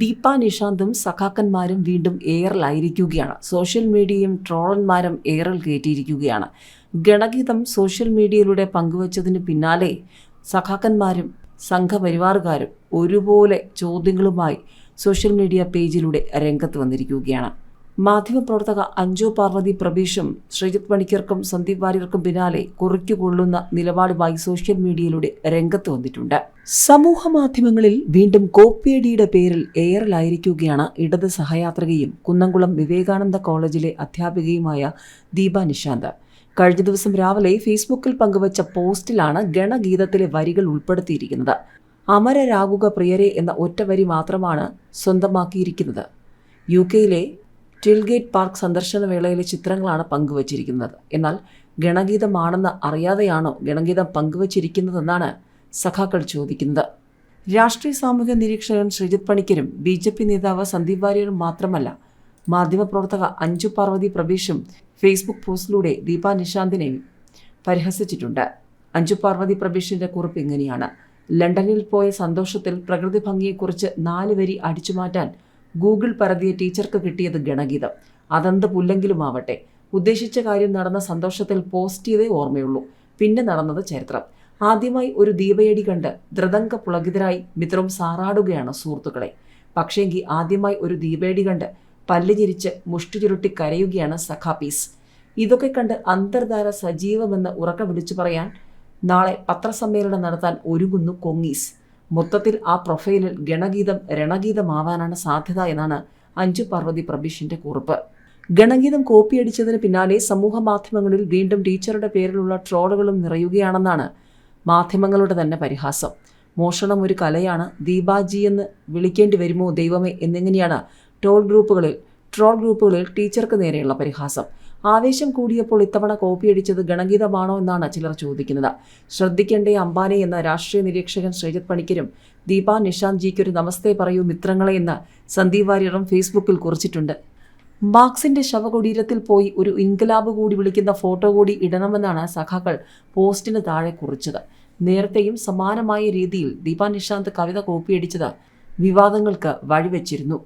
ദീപ നിഷാന്തും സഖാക്കന്മാരും വീണ്ടും എയറിലായിരിക്കുകയാണ് സോഷ്യൽ മീഡിയയും ട്രോളന്മാരും എയറിൽ കയറ്റിയിരിക്കുകയാണ്. ഗണഗീതം സോഷ്യൽ മീഡിയയിലൂടെ പങ്കുവച്ചതിന് പിന്നാലെ സഖാക്കന്മാരും സംഘപരിവാറുകാരും ഒരുപോലെ ചോദ്യങ്ങളുമായി സോഷ്യൽ മീഡിയ പേജിലൂടെ രംഗത്ത് വന്നിരിക്കുകയാണ്. മാധ്യമപ്രവർത്തക അഞ്ജു പാർവതി പ്രബീഷും ശ്രീജിത് മണിക്കർക്കും സന്ദീപ് വാര്യർക്കും പിന്നാലെ കുറിക്കുകൊള്ളുന്ന നിലപാടുമായി സോഷ്യൽ മീഡിയയിലൂടെ രംഗത്ത് വന്നിട്ടുണ്ട്. സമൂഹ മാധ്യമങ്ങളിൽ വീണ്ടും കോപ്പിയടിയുടെ പേരിൽ എയറിലായിരിക്കുകയാണ് ഇടത് സഹയാത്രികയും കുന്നംകുളം വിവേകാനന്ദ കോളേജിലെ അധ്യാപികയുമായ ദീപ നിശാന്ത്. കഴിഞ്ഞ ദിവസം രാവിലെ ഫേസ്ബുക്കിൽ പങ്കുവച്ച പോസ്റ്റിലാണ് ഗണഗീതത്തിലെ വരികൾ ഉൾപ്പെടുത്തിയിരിക്കുന്നത്. അമരരാകുക പ്രിയരെ എന്ന ഒറ്റ വരി മാത്രമാണ് സ്വന്തമാക്കിയിരിക്കുന്നത്. യു കെയിലെ ടിൽഗേറ്റ് പാർക്ക് സന്ദർശന വേളയിലെ ചിത്രങ്ങളാണ് പങ്കുവച്ചിരിക്കുന്നത്. എന്നാൽ ഗണഗീതമാണെന്ന് അറിയാതെയാണോ ഗണഗീതം പങ്കുവച്ചിരിക്കുന്നതെന്നാണ് സഖാക്കൾ ചോദിക്കുന്നത്. രാഷ്ട്രീയ സാമൂഹ്യ നിരീക്ഷകൻ ശ്രീജിത് പണിക്കരും ബി ജെ പി നേതാവ് സന്ദീപ് വാര്യരും മാത്രമല്ല മാധ്യമപ്രവർത്തക അഞ്ജു പാർവതി പ്രവീഷും ഫേസ്ബുക്ക് പോസ്റ്റിലൂടെ ദീപ നിഷാന്തിനെ പരിഹസിച്ചിട്ടുണ്ട്. അഞ്ജു പാർവതി പ്രവീഷിന്റെ കുറിപ്പ് ഇങ്ങനെയാണ്. ലണ്ടനിൽ പോയ സന്തോഷത്തിൽ പ്രകൃതി ഭംഗിയെക്കുറിച്ച് നാല് വരി അടിച്ചുമാറ്റാൻ ഗൂഗിൾ പരതിയ ടീച്ചർക്ക് കിട്ടിയത് ഗണഗീതം. അതെന്ത് പുല്ലെങ്കിലുമാവട്ടെ. ഉദ്ദേശിച്ച കാര്യം നടന്ന സന്തോഷത്തിൽ പോസ്റ്റ് ചെയ്തേ ഓർമ്മയുള്ളൂ. പിന്നെ നടന്നത് ചരിത്രം. ആദ്യമായി ഒരു ദീപയടി കണ്ട് ദ്രതങ്ക പുളകിതരായി മിത്രം സാറാടുകയാണ് സുഹൃത്തുക്കളെ. പക്ഷേങ്കിൽ ആദ്യമായി ഒരു ദീപയടി കണ്ട് പല്ല് ചിരിച്ച് മുഷ്ടി ചുരുട്ടി കരയുകയാണ് സഖാപീസ്. ഇതൊക്കെ കണ്ട് അന്തർധാര സജീവമെന്ന് ഉറക്കം വിളിച്ചു പറയാൻ നാളെ പത്രസമ്മേളനം നടത്താൻ ഒരുങ്ങുന്നു കൊങ്ങീസ്. മൊത്തത്തിൽ ആ പ്രൊഫൈലിൽ ഗണഗീതം രണഗീതമാവാനാണ് സാധ്യത എന്നാണ് അഞ്ജു പാർവതി പ്രബിഷിന്റെ കുറിപ്പ്. ഗണഗീതം കോപ്പിയടിച്ചതിന് പിന്നാലെ സമൂഹ മാധ്യമങ്ങളിൽ വീണ്ടും ടീച്ചറുടെ പേരിലുള്ള ട്രോളുകളും നിറയുകയാണെന്നാണ് മാധ്യമങ്ങളുടെ തന്നെ പരിഹാസം. മോഷണം ഒരു കലയാണ് ദീപാജി എന്ന് വിളിക്കേണ്ടി വരുമോ ദൈവമേ എന്നിങ്ങനെയാണ് ടോൾ ഗ്രൂപ്പുകളിൽ ട്രോൾ ഗ്രൂപ്പുകളിൽ ടീച്ചർക്ക് നേരെയുള്ള പരിഹാസം. ആവേശം കൂടിയപ്പോൾ ഇത്തവണ കോപ്പിയടിച്ചത് ഗണഗീതമാണോ എന്നാണ് ചിലർ ചോദിക്കുന്നത്. ശ്രദ്ധിക്കേണ്ടേ അംബാനി എന്ന രാഷ്ട്രീയ നിരീക്ഷകൻ ശ്രീജിത് പണിക്കരും ദീപ നിഷാന്ത് ജിക്ക് ഒരു നമസ്തേ പറയൂ മിത്രങ്ങളെ എന്ന് സന്ദീപ് വാര്യറും ഫേസ്ബുക്കിൽ കുറിച്ചിട്ടുണ്ട്. മാർക്സിന്റെ ശവകുടീരത്തിൽ പോയി ഒരു ഇൻകലാബ് കൂടി വിളിക്കുന്ന ഫോട്ടോ കൂടി ഇടണമെന്നാണ് സഖാക്കൾ പോസ്റ്റിന് താഴെ കുറിച്ചത്. നേരത്തെയും സമാനമായ രീതിയിൽ ദീപ നിഷാന്ത് കവിത കോപ്പിയടിച്ചത് വിവാദങ്ങൾക്ക് വഴിവെച്ചിരുന്നു.